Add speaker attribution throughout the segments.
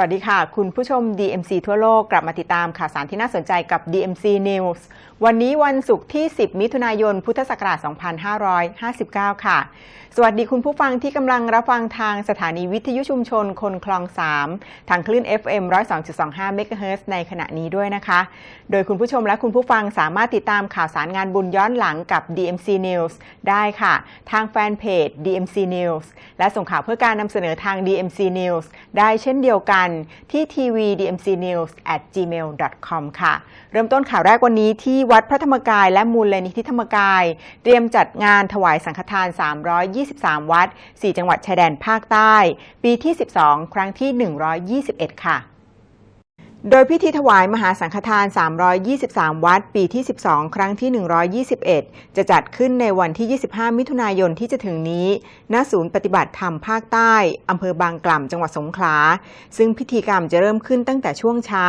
Speaker 1: วัสดีค่ะ คุณผู้ชม DMC ทั่วโลกกลับมาติดตามข่าวสารที่น่าสนใจกับ DMC News วันนี้วันศุกร์ที่ 10 มิถุนายน พุทธศักราช 2559 ค่ะ สวัสดีคุณผู้ฟังที่กำลังรับฟังทางสถานีวิทยุชุมชนคนคลอง 3 ทางคลื่น FM 102.25 เมกะเฮิรตซ์ในขณะนี้ด้วยนะคะ โดยคุณผู้ชมและคุณผู้ฟังสามารถติดตามข่าวสารงานบุญย้อนหลังกับ DMC News ได้ค่ะ ทางแฟนเพจ DMC News และส่งข่าวเพื่อการนำเสนอทาง DMC News ได้เช่นเดียวกันที่ทีวี DMC News at gmail.com ค่ะ เริ่มต้นข่าวแรกวันนี้ที่วัดพระธรรมกายและมูลนิธิธรรมกาย เตรียมจัดงานถวายสังฆทาน 323 วัด 4 จังหวัดชายแดนภาคใต้ ปีที่ 12 ครั้งที่ 121 ค่ะ โดยพิธีถวายมหาสังฆทาน 323 วัด ปีที่ 12 ครั้งที่ 121 จะจัดขึ้นในวันที่ 25 มิถุนายนที่จะถึงนี้ ณ ศูนย์ปฏิบัติธรรมภาคใต้ อำเภอบางกล่ำ จังหวัดสงขลา ซึ่งพิธีกรรมจะเริ่มขึ้นตั้งแต่ช่วงเช้า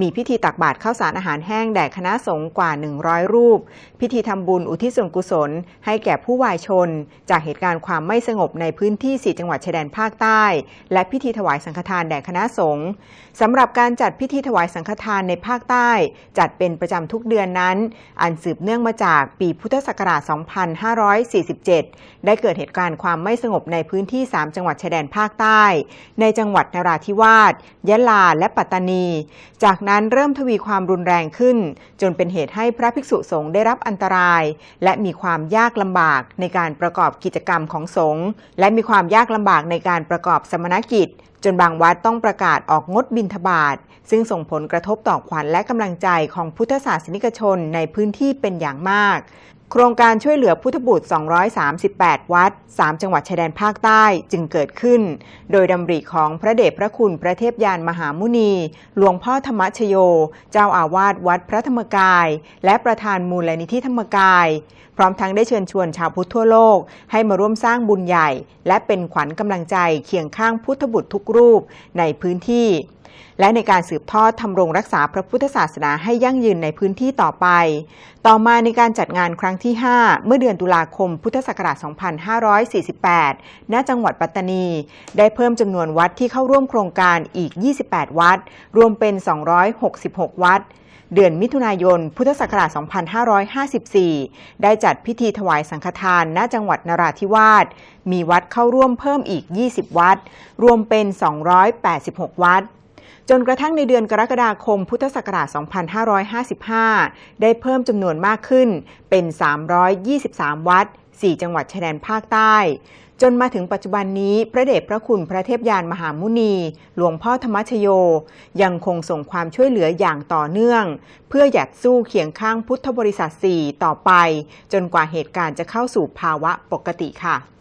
Speaker 1: มีพิธีตักบาตรข้าวสารอาหารแห้งแด่คณะสงฆ์กว่า 100 รูป พิธีทำบุญอุทิศส่วนกุศล ให้แก่ผู้วายชน จากเหตุการณ์ความไม่สงบในพื้นที่ 4 จังหวัดชายแดนภาคใต้ และพิธีถวายสังฆทานแด่คณะสงฆ์สำหรับการจัดพิธีถวายสังฆทานในภาคใต้ จัดเป็นประจำทุกเดือนนั้น อันสืบเนื่องมาจากปีพุทธศักราช 2547 ได้เกิดเหตุการณ์ความไม่สงบในพื้นที่ 3 จังหวัดชายแดนภาคใต้ ในจังหวัดนราธิวาสยะลา และปัตตานี จากนั้นเริ่มทวีความรุนแรงขึ้น จนเป็นเหตุให้พระภิกษุสงฆ์ได้รับอันตราย และมีความยากลำบากในการประกอบกิจกรรมของสงฆ์และมีความยากลำบากในการประกอบสมณกิจจนบางวัดต้องประกาศออกงดบินทบาท ซึ่งส่งผลกระทบต่อขวัญและกำลังใจของพุทธศาสนิกชนในพื้นที่เป็นอย่างมาก โครงการช่วยเหลือพุทธบุตร 238 วัด 3 จังหวัดชายแดนภาคใต้จึงเกิดขึ้น โดยดำริของพระเดชพระคุณพระเทพยานมหามุนี หลวงพ่อธรรมชโย เจ้าอาวาสวัดพระธรรมกาย และประธานมูลนิธิธรรมกาย พร้อมทั้งได้เชิญชวนชาวพุทธทั่วโลก ให้มาร่วมสร้างบุญใหญ่ และเป็นขวัญกำลังใจเคียงข้างพุทธบุตรทุกรูปในพื้นที่ และในการสืบทอดทำรงรักษาพระพุทธศาสนาให้ยั่งยืนในพื้นที่ต่อไป ต่อมาในการจัดงานครั้งที่ 5 เมื่อเดือนตุลาคมพุทธศักราช 2548 ณ จังหวัดปัตตานี ได้เพิ่มจำนวนวัดที่เข้าร่วมโครงการอีก 28 วัด รวมเป็น 266 วัดเดือนมิถุนายน พุทธศักราช 2554 ได้จัดพิธีถวายสังฆทาน ณ จังหวัดนราธิวาส มีวัดเข้าร่วมเพิ่มอีก 20 วัด รวมเป็น 286 วัด จนกระทั่งในเดือนกรกฎาคมพุทธศักราช 2555 ได้เพิ่มจำนวนมากขึ้นเป็น 323 วัด 4 จังหวัดชายแดนภาคใต้ จนมาถึงปัจจุบันนี้พระเดชพระคุณพระเทพยานมหามุนี หลวงพ่อธรรมชโย ยังคงส่งความช่วยเหลืออย่างต่อเนื่อง เพื่ออยากสู้เคียงข้างพุทธบริษัท 4 ต่อไป จนกว่าเหตุการณ์จะเข้าสู่ภาวะปกติค่ะ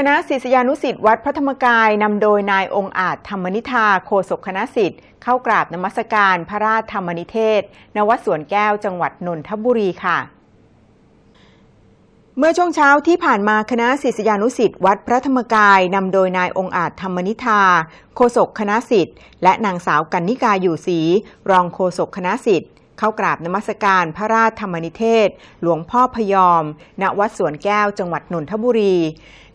Speaker 1: คณะศิษยานุศิษย์วัดพระธรรมกายนำโดยนายองค์อาจธรรมนิธาโฆษกคณะศิษย์เข้ากราบนมัสการพระราชธรรมนิเทศณวัดสวนแก้วจังหวัดนนทบุรีค่ะ เมื่อช่วงเช้าที่ผ่านมาคณะศิษยานุศิษย์วัดพระธรรมกายนำโดยนายองค์อาจธรรมนิธาโฆษกคณะศิษย์และนางสาวกันนิกาอยู่ศรีรองโฆษกคณะศิษย์ เข้ากราบนมัสการพระราชธรรมนิเทศ หลวงพ่อพยอม ณ วัดสวนแก้วจังหวัดนนทบุรี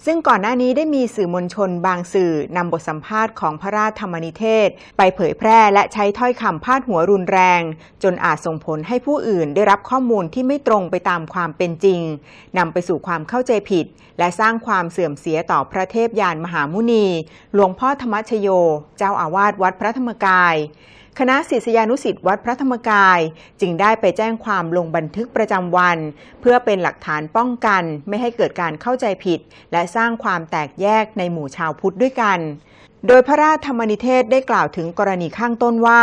Speaker 1: ซึ่งก่อนหน้านี้ได้มีสื่อมวลชนบางสื่อนำบทสัมภาษณ์ของพระราชธรรมนิเทศ ไปเผยแพร่และใช้ถ้อยคำพาดหัวรุนแรง จนอาจส่งผลให้ผู้อื่นได้รับข้อมูลที่ไม่ตรงไปตามความเป็นจริงนำไปสู่ความเข้าใจผิด และสร้างความเสื่อมเสียต่อพระเทพยานมหามุนี หลวงพ่อธรรมชโย เจ้าอาวาสวัดพระธรรมกาย คณะศิษยานุศิษย์วัดพระธรรมกาย จึงได้ไปแจ้งความลงบันทึกประจำวัน เพื่อเป็นหลักฐานป้องกันไม่ให้เกิดการเข้าใจผิด และสร้างความแตกแยกในหมู่ชาวพุทธด้วยกันโดยพระราชธรรมนิเทศได้กล่าวถึงกรณีข้างต้นว่า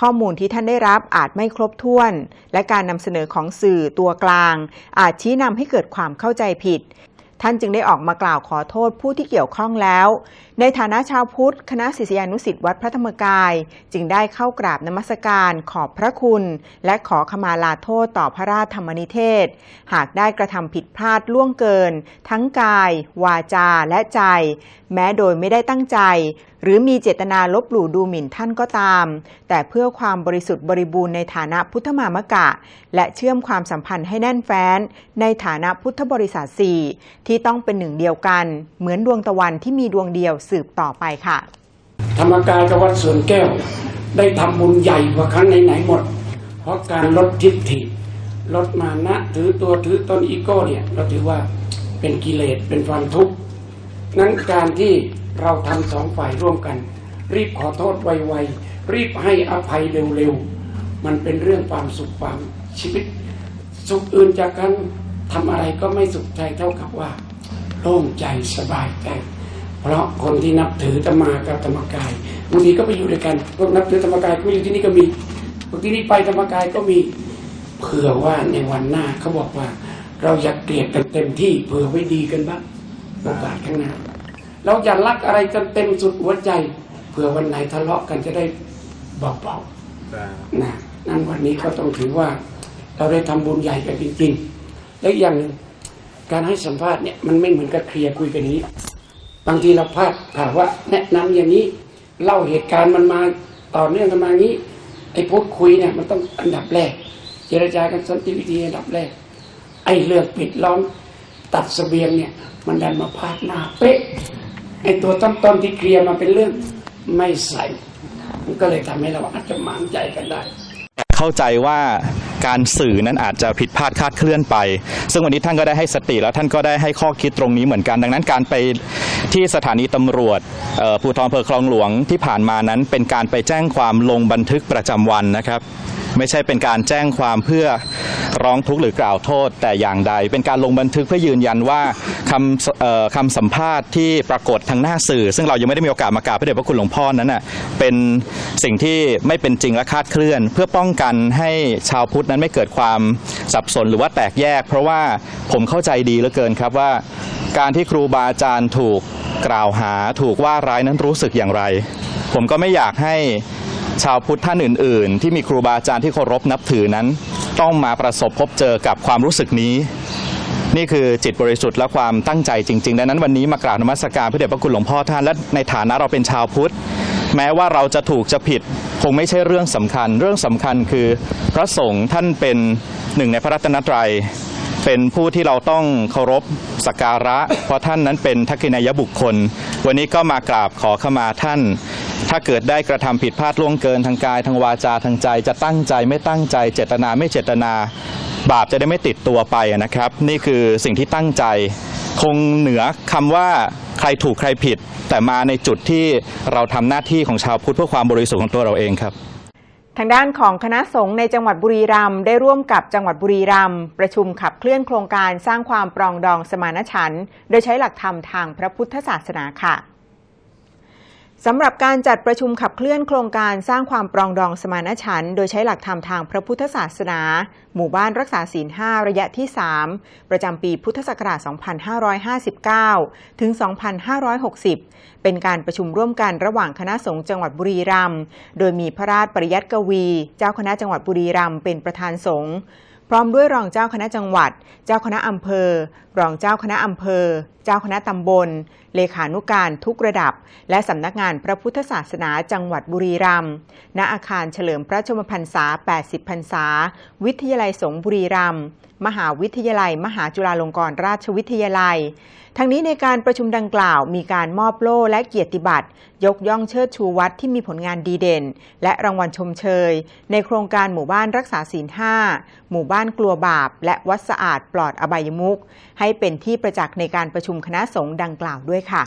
Speaker 1: ข้อมูลที่ท่านได้รับอาจไม่ครบถ้วน และการนำเสนอของสื่อตัวกลาง อาจชี้นำให้เกิดความเข้าใจผิด ท่านจึงได้ออกมากล่าวขอโทษผู้ที่เกี่ยวข้องแล้ว ในฐานะชาวพุทธ คณะศิษยานุศิษย์วัดพระธรรมกาย จึงได้เข้ากราบนมัสการขอบพระคุณ และขอขมาลาโทษต่อพระราชธรรมนิเทศ หากได้กระทำผิดพลาดล่วงเกิน ทั้งกาย วาจาและใจ แม้โดยไม่ได้ตั้งใจ หรือมีเจตนาลบหลู่ดูหมิ่นท่านก็ตาม แต่เพื่อความบริสุทธิ์บริบูรณ์ในฐานะพุทธมามกะ และเชื่อมความสัมพันธ์ให้แน่นแฟ้น ในฐานะพุทธบริษัทสี่ที่ต้องเป็นหนึ่งเดียวกัน เหมือนดวงตะวันที่มีดวงเดียวสืบต่อไปค่ะ
Speaker 2: ธรรมกายกับวัดสวนแก้ว ได้ทำบุญใหญ่กว่าครั้งไหนๆหมด เพราะการลดทิฏฐิลดมานะถือตัวถือตนอีโก้เนี่ยเราถือว่าเป็นกิเลสเป็นความทุกข์นั้นการที่เราทำสองฝ่ายร่วมกัน รีบขอโทษไวๆรีบให้อภัยเร็วๆมันเป็นเรื่องความสุขความชีวิต สุขอื่นจากการทำอะไรก็ไม่สุขใจเท่ากับว่าโล่งใจสบายใจ เพราะคนที่นับถือธรรมากับธรรมกายบางทีก็ไปอยู่ด้วยกันพวกนับถือธรรมกายก็อยู่ที่นี่ก็มีพวกที่นี่ไปธรรมกายก็มีเผื่อว่าในวันหน้าเขาบอกว่า เราอยากเกลียดกันเต็มที่เผื่อไว้ดีกันบ้างโอกาสข้างหน้าเราอย่ารักอะไรกันเต็มสุดหัวใจเผื่อวันไหนทะเลาะกันจะได้เบาๆนะนั่นวันนี้ก็ต้องถือว่า เราได้ทำบุญใหญ่กันจริงๆและอีกอย่างหนึ่งการให้สัมภาษณ์เนี่ยมันไม่เหมือนกับเคลียร์คุยกันนี้ บางทีเราพลาดถามว่าแนะนำอย่างนี้เล่าเหตุการณ์มันมาต่อเนื่องกันมาอย่างนี้ ไอ้พูดคุยเนี่ยมันต้องอันดับแรก เจรจากันสันติวิธีอันดับแรก ไอ้เรื่องปิดล้อมตัดเสบียงเนี่ย มันดันมาพลาดหน้าเป๊ะไอ้ตัวต้นต้นที่เคลียร์มาเป็นเรื่องไม่ใส่มันก็เลยทำให้เราอาจจะหมางใจกันได้
Speaker 3: เข้าใจว่าการสื่อนั้นอาจจะผิดพลาดคาดเคลื่อนไป ซึ่งวันนี้ท่านก็ได้ให้สติแล้วท่านก็ได้ให้ข้อคิดตรงนี้เหมือนกัน ดังนั้นการไปที่สถานีตำรวจภูธรอำเภอคลองหลวงที่ผ่านมานั้นเป็นการไปแจ้งความลงบันทึกประจำวันนะครับ ไม่ใช่เป็นการแจ้งความเพื่อร้องทุกข์หรือกล่าวโทษแต่อย่างใด เป็นการลงบันทึกเพื่อยืนยันว่าคำคำสัมภาษณ์ที่ปรากฏทางหน้าสื่อ ซึ่งเรายังไม่ได้มีโอกาสมากราบพระเดชพระคุณหลวงพ่อนั้นน่ะเป็นสิ่งที่ไม่เป็นจริงและคาดเคลื่อน เพื่อป้องกันให้ชาวพุทธนั้นไม่เกิดความสับสนหรือว่าแตกแยก เพราะว่าผมเข้าใจดีเหลือเกินครับว่าการที่ครูบาอาจารย์ถูกกล่าวหาถูกว่าร้ายนั้นรู้สึกอย่างไร ผมก็ไม่อยากให้ ชาวพุทธท่านอื่น ๆ ที่มีครูบาอาจารย์ที่เคารพนับถือนั้น ต้องมาประสบพบเจอกับความรู้สึกนี้ นี่คือจิตบริสุทธิ์และความตั้งใจจริง ๆ ดังนั้นวันนี้มากราบนมัสการพระเดชพระคุณหลวงพ่อท่านและในฐานะเราเป็นชาวพุทธ แม้ว่าเราจะถูกจะผิดคงไม่ใช่เรื่องสำคัญ เรื่องสำคัญคือพระสงฆ์ท่านเป็นหนึ่งในพระรัตนตรัยเป็นผู้ที่เราต้องเคารพสักการะ เพราะท่านนั้นเป็นทักษิณายบุคคล วันนี้ก็มากราบขอขมาท่าน ถ้าเกิดได้กระทำผิดพลาดล่วงเกินทางกายทางวาจาทางใจ จะตั้งใจไม่ตั้งใจ เจตนาไม่เจตนา บาปจะได้ไม่ติดตัวไปนะครับ นี่คือสิ่งที่ตั้งใจ คงเหนือคำว่าใครถูกใครผิด แต่มาในจุดที่เราทำหน้าที่ของชาวพุทธเพื่อความบริสุทธิ์ของตัวเราเองครับ
Speaker 1: ทางด้านของคณะสงฆ์ในจังหวัดบุรีรัมย์ได้ร่วมกับจังหวัดบุรีรัมย์ประชุมขับเคลื่อนโครงการสร้างความปรองดองสมานฉันท์โดยใช้หลักธรรมทางพระพุทธศาสนาค่ะ สำหรับการจัดประชุมขับเคลื่อนโครงการสร้างความปรองดองสมานฉันท์โดยใช้หลักธรรมทางพระพุทธศาสนา หมู่บ้านรักษาศีล 5 ระยะที่ 3 ประจำปีพุทธศักราช 2559 ถึง 2560 เป็นการประชุมร่วมกันระหว่างคณะสงฆ์จังหวัดบุรีรัมย์ โดยมีพระราชปริยัติกวี เจ้าคณะจังหวัดบุรีรัมย์เป็นประธานสงฆ์ พร้อมด้วยรองเจ้าคณะจังหวัด เจ้าคณะอำเภอ รองเจ้าคณะอำเภอ เจ้าคณะตำบล เลขานุการทุกระดับ และสำนักงานพระพุทธศาสนาจังหวัดบุรีรัมย์ ณ อาคารเฉลิมพระชมพรรษา 80 พรรษา วิทยาลัยสงฆ์บุรีรัมย์ มหาวิทยาลัย มหาจุฬาลงกรณราชวิทยาลัย ทั้งนี้ในการประชุมดังกล่าว มีการมอบโล่และเกียรติบัตรยกย่องเชิดชูวัดที่มีผลงานดีเด่น และรางวัลชมเชย ในโครงการหมู่บ้านรักษาศีล5หมู่บ้านกลัวบาป และวัดสะอาดปลอดอบายมุขให้เป็นที่ประจักษ์ในการประชุมคณะสงฆ์ดังกล่าวด้วยค่ะ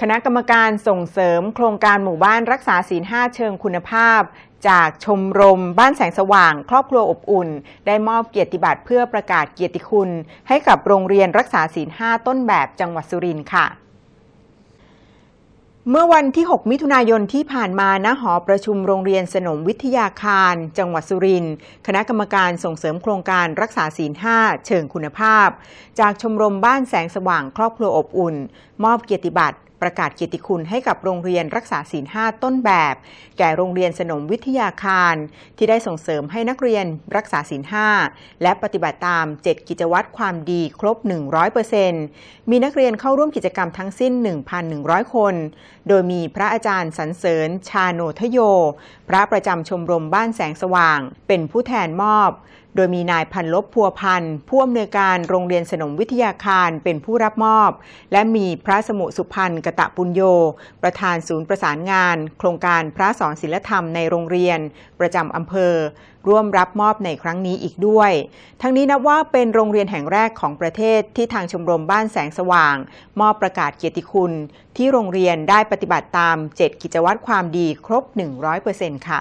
Speaker 1: คณะกรรมการส่งเสริมโครงการหมู่บ้านรักษาศีล5เชิงคุณภาพ จากชมรมบ้านแสงสว่าง ครอบครัวอบอุ่น ได้มอบเกียรติบัตรเพื่อประกาศเกียรติคุณ ให้กับโรงเรียนรักษาศีล5ต้นแบบจังหวัดสุรินทร์ค่ะเมื่อวันที่ 6 มิถุนายนที่ผ่านมาณหอประชุมโรงเรียนสนมวิทยาคาร จังหวัดสุรินทร์คณะกรรมการส่งเสริมโครงการรักษาศีล5เชิงคุณภาพ จากชมรมบ้านแสงสว่างครอบครัวอบอุ่น มอบเกียรติบัตร ประกาศเกียรติคุณให้กับโรงเรียนรักษาศีล5ต้นแบบ แก่โรงเรียนสนมวิทยาคาร ที่ได้ส่งเสริมให้นักเรียนรักษาศีล5และปฏิบัติตาม 7 กิจวัตรความดีครบ 100%มีนักเรียนเข้าร่วมกิจกรรมทั้งสิ้น 1,100 คน โดยมีพระอาจารย์สรรเสริญ ชาโนทโย พระประจำชมรมบ้านแสงสว่าง เป็นผู้แทนมอบ โดยมีนายพันลบพัวพันธ์ผู้อำนวยการโรงเรียนสนมวิทยาคารเป็นผู้รับมอบ และมีพระสมุสุพันธ์กตะปุญโย ประธานศูนย์ประสานงาน โครงการพระสอนศิลธรรมในโรงเรียน ประจำอำเภอ ร่วมรับมอบในครั้งนี้อีกด้วย ทั้งนี้นับว่าเป็นโรงเรียนแห่งแรกของประเทศที่ทางชมรมบ้านแสงสว่าง มอบประกาศเกียรติคุณ ที่โรงเรียนได้ปฏิบัติตาม 7 กิจวัตรความดีครบ 100%ค่ะ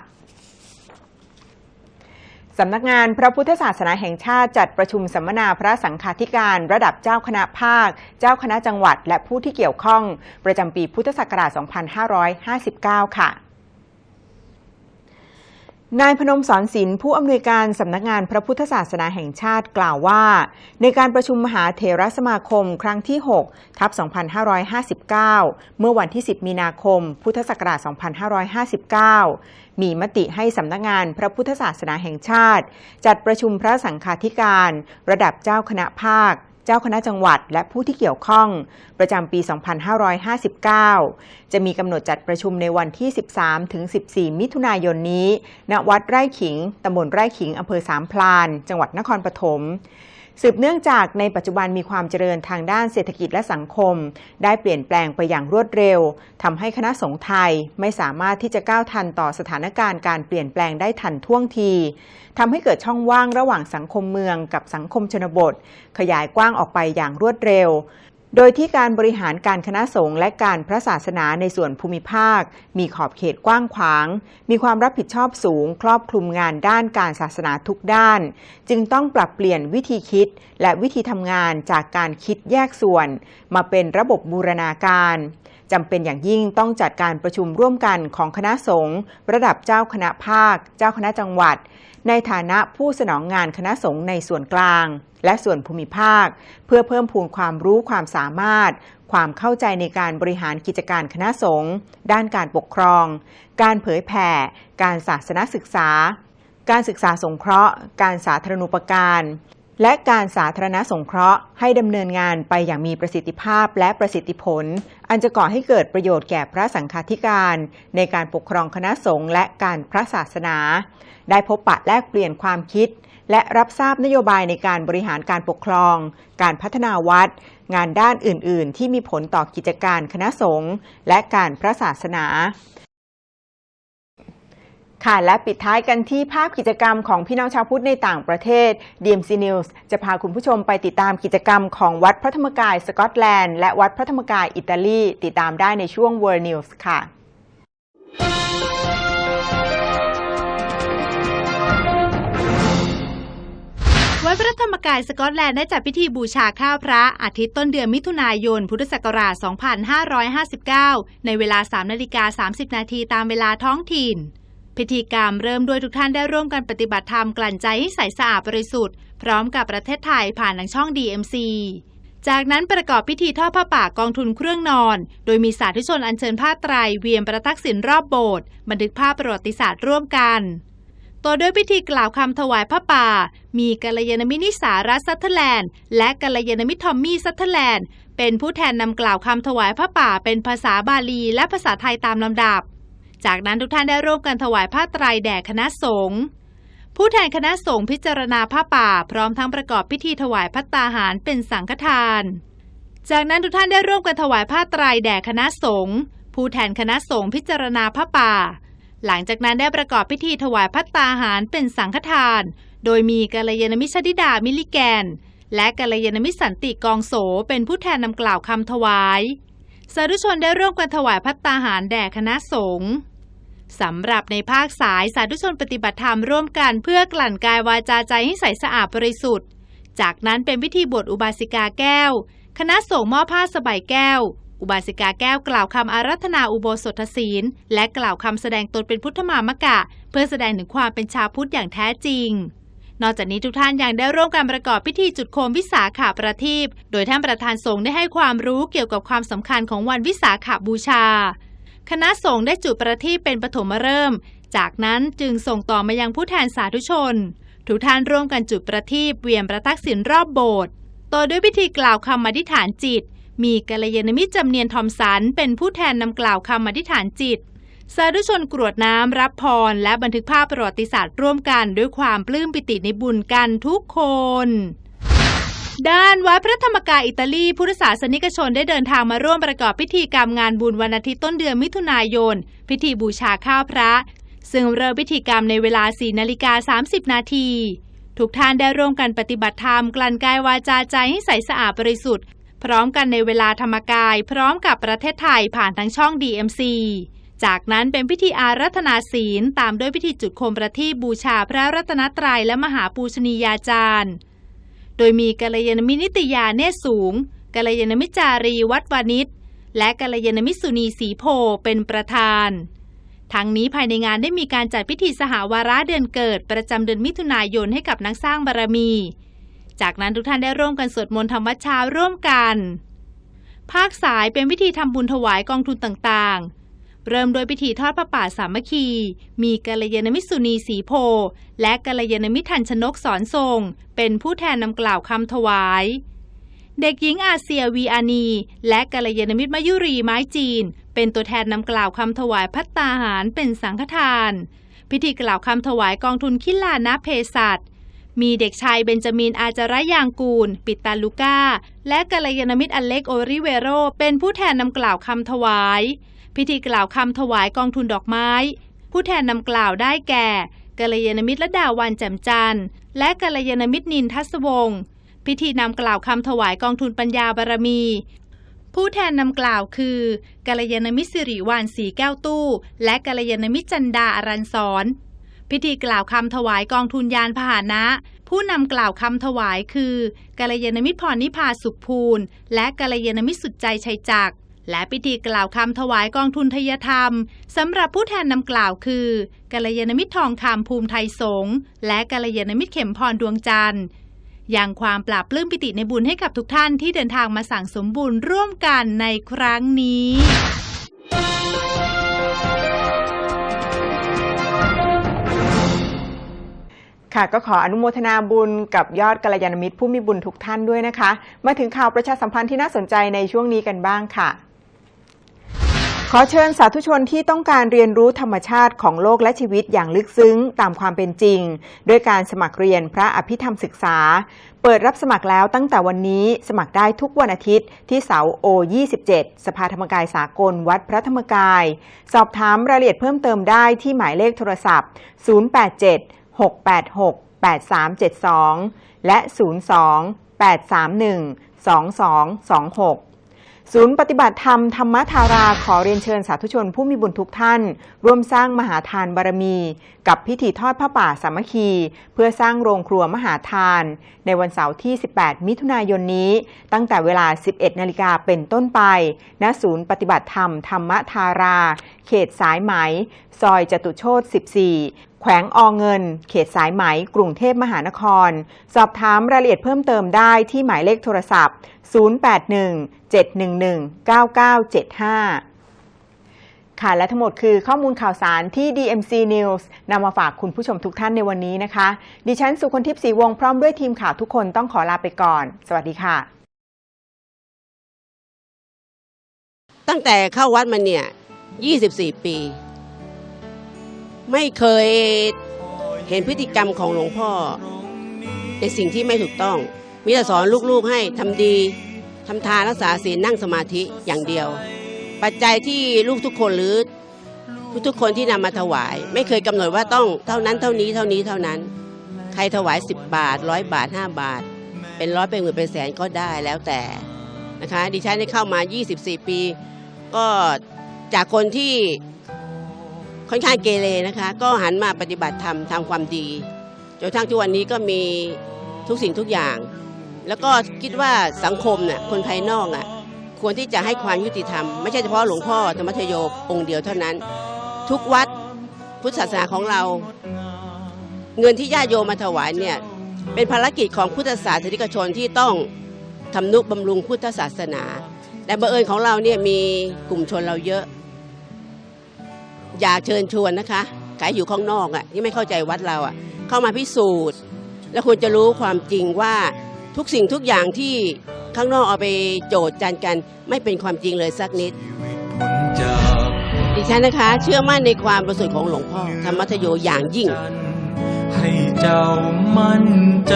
Speaker 1: สำนักงานพระพุทธศาสนาแห่งชาติจัดประชุมสัมมนาพระสังฆาธิการ ระดับเจ้าคณะภาค เจ้าคณะจังหวัด และผู้ที่เกี่ยวข้อง ประจำปีพุทธศักราช 2559 ค่ะ นายพนมสอนศิลป์ผู้อำนวยการสำนักงานพระพุทธศาสนาแห่งชาติกล่าวว่า ในการประชุมมหาเถรสมาคมครั้งที่ 6 ทับ 2559 เมื่อวันที่ 10 มีนาคม พุทธศักราช 2559 มีมติให้สำนักงานพระพุทธศาสนาแห่งชาติ จัดประชุมพระสังฆาธิการ ระดับเจ้าคณะภาค เจ้าคณะจังหวัด และผู้ที่เกี่ยวข้อง ประจำปี 2559 จะมีกำหนดจัดประชุมในวันที่ 13 ถึง 14 มิถุนายนนี้ ณ วัดไร่ขิง ตำบลไร่ขิงอำเภอสามพลาน จังหวัดนครปฐม สืบเนื่องจากในปัจจุบันมีความเจริญทางด้านเศรษฐกิจและสังคม ได้เปลี่ยนแปลงไปอย่างรวดเร็วทำให้คณะสงฆ์ไทยไม่สามารถที่จะก้าวทันต่อสถานการณ์การเปลี่ยนแปลงได้ทันท่วงทีทำให้เกิดช่องว่างระหว่างสังคมเมืองกับสังคมชนบท ขยายกว้างออกไปอย่างรวดเร็ว โดยที่การบริหารการคณะสงฆ์และการพระศาสนาในส่วนภูมิภาค มีขอบเขตกว้างขวาง มีความรับผิดชอบสูง ครอบคลุมงานด้านการศาสนาทุกด้าน จึงต้องปรับเปลี่ยนวิธีคิดและวิธีทำงานจากการคิดแยกส่วน มาเป็นระบบบูรณาการ จำเป็นอย่างยิ่งต้องจัดการประชุมร่วมกันของคณะสงฆ์ระดับเจ้าคณะภาค เจ้าคณะจังหวัด ในฐานะผู้สนองงานคณะสงฆ์ในส่วนกลาง และส่วนภูมิภาค เพื่อเพิ่มพูนความรู้ความสามารถ ความเข้าใจในการบริหารกิจการคณะสงฆ์ด้านการปกครอง การเผยแผ่ การศาสนศึกษา การศึกษาสงเคราะห์ การสาธารณูปการ และการสาธารณสงเคราะห์ให้ดำเนินงานไปอย่างมีประสิทธิภาพและประสิทธิผล อันจะก่อให้เกิดประโยชน์แก่พระสังฆาธิการ ในการปกครองคณะสงฆ์และการพระศาสนา ได้พบปะแลกเปลี่ยนความคิด และรับทราบนโยบายในการบริหารการปกครอง การพัฒนาวัด งานด้านอื่น ๆ ที่มีผลต่อกิจการคณะสงฆ์และการพระศาสนา ค่ะ และปิดท้ายกันที่ภาพกิจกรรมของพี่น้องชาวพุทธในต่างประเทศ DMC News จะพาคุณผู้ชมไปติดตามกิจกรรมของวัดพระธรรมกายสกอตแลนด์และวัดพระธรรมกายอิตาลี ติดตามได้ในช่วง World News ค่ะ
Speaker 4: วัดพระธรรมกายสกอตแลนด์ได้จัดพิธีบูชาข้าวพระอาทิตย์ต้นเดือนมิถุนายน พุทธศักราช 2559 ในเวลา 3 นาฬิกา 30 นาทีตามเวลาท้องถิ่น พิธีกรรมเริ่มโดยทุกท่านได้ร่วมกันปฏิบัติธรรมกลั่นใจให้ใสสะอาดบริสุทธิ์ พร้อมกับประเทศไทยผ่านทางช่อง DMC จากนั้นประกอบพิธีทอดผ้าป่ากองทุนเครื่องนอน โดยมีสาธุชนอัญเชิญผ้าไตรเวียนประทักษิณรอบโบสถ์บันทึกภาพประวัติศาสตร์ร่วมกัน ต่อด้วยพิธีกล่าวคำถวายพระป่า มีกัลยาณมิตรนิสารัตซัตเทอร์แลนด์ และกัลยาณมิตรทอมมี่ซัตเทอร์แลนด์ เป็นผู้แทนนำกล่าวคำถวายพระป่าเป็นภาษาบาลีและภาษาไทยตามลำดับ จากนั้นทุกท่านได้ร่วมกันถวายผ้าไตรแด่คณะสงฆ์ผู้แทนคณะสงฆ์พิจารณาผ้าป่า พร้อมทั้งประกอบพิธีถวายพัตตาหารเป็นสังฆทาน จากนั้นทุกท่านได้ร่วมกันถวายผ้าไตรแด่คณะสงฆ์ผู้แทนคณะสงฆ์พิจารณาผ้าป่า หลังจากนั้นได้ประกอบพิธีถวายพัตตาหารเป็นสังฆทาน โดยมีกัลยาณมิชดิดามิลิแกน และกัลยาณมิสันติกองโสเป็นผู้แทนนำกล่าวคำถวายสาธุชนได้ร่วมกันถวายพัตตาหารแด่คณะสงฆ์ สำหรับในภาคสายสาธุชนปฏิบัติธรรมร่วมกันเพื่อกลั่นกายวาจาใจให้ใสสะอาดบริสุทธิ์ จากนั้นเป็นพิธีบวชอุบาสิกาแก้ว คณะสงฆ์มอบผ้าสบายแก้ว อุบาสิกาแก้วกล่าวคำอารัธนาอุโบสถศีล และกล่าวคำแสดงตนเป็นพุทธมามกะ เพื่อแสดงถึงความเป็นชาวพุทธอย่างแท้จริงนอกจากนี้ทุกท่านยังได้ร่วมกันประกอบพิธีจุดโคมวิสาขาประทีปโดยท่านประธานสงฆ์ได้ให้ความรู้เกี่ยวกับความสำคัญของวันวิสาขาบูชา คณะสงฆ์ได้จุดประทีปเป็นปฐมฤกษ์จากนั้นจึงส่งต่อมายังผู้แทนสาธุชน ทุกท่านร่วมกันจุดประทีปเวียนประทักษิณรอบโบสถ์ต่อด้วยพิธีกล่าวคำอธิษฐานจิต มีกัลยาณมิตรจำเนียนทอมสันเป็นผู้แทนนำกล่าวคำอธิษฐานจิตสาธุชนกรวดน้ำรับพร และบันทึกภาพประวัติศาสตร์ร่วมกันด้วยความปลื้มปิติในบุญกันทุกคน ด้านวัดพระธรรมกายอิตาลีพุทธศาสนิกชนได้เดินทางมาร่วมประกอบพิธีกรรมงานบุญวันอาทิตย์ต้นเดือนมิถุนายน พิธีบูชาข้าวพระ ซึ่งเริ่มพิธีกรรมในเวลา 4 นาฬิกา 30 นาที ทุกท่านได้ร่วมกันปฏิบัติธรรม กลั่นกายวาจาใจให้ใสสะอาดบริสุทธิ์ พร้อมกันในเวลาธรรมกาย พร้อมกับประเทศไทยผ่านทางช่อง DMC จากนั้นเป็นพิธีอารัธนาศีล ตามด้วยพิธีจุดโคมประทีปบูชาพระรัตนตรัยและมหาปูชนียาจารย์ ดยมีกัลยาณมิตรนิตยาเนตรสูงกัลยาณมิจารีวัดวานิชและกัลยาณมิสุนีสีโพเป็นประธาน ทั้งนี้ภายในงานได้มีการจัดพิธีสหวาระเดือนเกิด ประจำเดือนมิถุนายนให้กับนักสร้างบารมี จากนั้นทุกท่านได้ร่วมกันสวดมนต์ธรรมวัชชาร่วมกัน ภาคสายเป็นพิธีทำบุญถวายกองทุนต่างๆ เริ่มโดยพิธีทอดพระป่าสามัคคี มีกัลยาณมิตรสุนีสีโพ และกัลยาณมิตรทันชนกสอนทรง เป็นผู้แทนนำกล่าวคำถวาย เด็กหญิงอาเซียวีอานี และกัลยาณมิตรมายุรีไม้จีน เป็นตัวแทนนำกล่าวคำถวายพัตตาหารเป็นสังฆทาน พิธีกล่าวคำถวายกองทุนคิลานะเพสัตมีเด็กชายเบนจามินอาจาระยางกูล ปิตาลูก้า และกัลยาณมิตรอเล็กโอริเวโร เป็นผู้แทนนำกล่าวคำถวาย พิธีกล่าวคำถวายกองทุนดอกไม้ ผู้แทนนำกล่าวได้แก่กัลยาณมิตรละดาวันแจ่มจันทร์และกัลยาณมิตรนินทัศวงศ์พิธีนำกล่าวคำถวายกองทุนปัญญาบารมี ผู้แทนนำกล่าวคือกัลยาณมิตรสิริวานสีแก้วตู้ และกัลยาณมิตรจันดาอรันสอนพิธีกล่าวคำถวายกองทุนยานพาหนะ ผู้นำกล่าวคำถวายคือกัลยาณมิตรพรนิพาสุขภูลและกัลยาณมิตรสุดใจชัยจักร และพิธีกล่าวคำถวายกองทุนทยธรรมสำหรับผู้แทนนำกล่าวคือกัลยาณมิตรทองคำภูมิไทยสงฆ์และกัลยาณมิตรเข็มพรดวงจันทร์ยังความปราบปลื้มปิติในบุญให้กับทุกท่านที่เดินทางมาสั่งสมบุญร่วมกันในครั้งนี้
Speaker 1: ค่ะก็ขออนุโมทนาบุญกับยอดกัลยาณมิตรผู้มีบุญทุกท่านด้วยนะคะ มาถึงข่าวประชาสัมพันธ์ที่น่าสนใจในช่วงนี้กันบ้างค่ะ ขอเชิญสาธุชนที่ต้องการเรียนรู้ธรรมชาติของโลกและชีวิตอย่างลึกซึ้งตามความเป็นจริง ด้วยการสมัครเรียนพระอภิธรรมศึกษา เปิดรับสมัครแล้วตั้งแต่วันนี้สมัครได้ทุกวันอาทิตย์ที่เสาโอ 27 สภาธรรมกายสากลวัดพระธรรมกาย สอบถามรายละเอียดเพิ่มเติมได้ที่หมายเลขโทรศัพท์ 087 686 8372 และ 02 831 2226 ศูนย์ปฏิบัติธรรมธรรมธาราขอเรียนเชิญสาธุชนผู้มีบุญทุกท่าน ร่วมสร้างมหาทานบารมี กับพิธีทอดพระป่าสามัคคี เพื่อสร้างโรงครัวมหาทาน ในวันเสาร์ที่ 18 มิถุนายนนี้ ตั้งแต่เวลา 11 นาฬิกาเป็นต้นไป ณ ศูนย์ปฏิบัติธรรมธรรมธารา เขตสายไหม ซอยจตุโชต14แขวงอเงิน เขตสายไหม กรุงเทพมหานคร สอบถามรายละเอียดเพิ่มเติมได้ที่หมายเลขโทรศัพท์ 711-9975 ค่ะ และทั้งหมดคือข้อมูลข่าวสารที่ DMC News นำมาฝากคุณผู้ชมทุกท่านในวันนี้นะคะ ดิฉันสุคนทิพย์ศรีวงศ์พร้อมด้วยทีมข่าวทุกคนต้องขอลาไปก่อน สวัสดีค่ะ
Speaker 5: ตั้งแต่เข้าวัดมาเนี่ย 24 ปี ไม่เคยเห็นพฤติกรรมของหลวงพ่อ ในสิ่งที่ไม่ถูกต้อง มีแต่สอนลูกๆให้ทำดี ทำทานรักษาศีลนั่งสมาธิอย่างเดียว ปัจจัยที่ลูกทุกคนหรือทุกคนที่นำมาถวาย ไม่เคยกำหนดว่าต้องเท่านั้นเท่านี้เท่านี้เท่านั้น ใครถวาย 10 บาทร้อยบาท 5 บาท เป็นร้อยเป็นหมื่นเป็นแสนก็ได้แล้วแต่นะคะดิฉันได้เข้ามา 24 ปี ก็จากคนที่ค่อนข้างเกเรนะคะ ก็หันมาปฏิบัติธรรมทำความดีจนกระทั่งทุกวันนี้ก็มีทุกสิ่งทุกอย่าง แล้วก็คิดว่าสังคมเนี่ยคนภายนอกอะควรที่จะให้ความยุติธรรม ไม่ใช่เฉพาะหลวงพ่อธรรมชโยองค์เดียวเท่านั้น ทุกวัดพุทธศาสนาของเรา เงินที่ญาติโยมมาถวายเนี่ยเป็นภารกิจของพุทธศาสนิกชนที่ต้องทำนุบำรุงพุทธศาสนา แต่บังเอิญของเราเนี่ยมีกลุ่มชนเราเยอะ อยากเชิญชวนนะคะใครอยู่ข้างนอกอะ่ะที่ไม่เข้าใจวัดเราอะ่ะเข้ามาพิสูจน์ และควรจะรู้ความจริงว่า ทุกสิ่งทุกอย่างที่ข้างนอกเอาไปโจทย์จันกัน ไม่เป็นความจริงเลยสักนิด ดิฉันนะคะ เชื่อมั่นในความบริสุทธิ์ของหลวงพ่อธรรมทโยอย่างยิ่ง
Speaker 6: ให้เจ้ามั่นใจ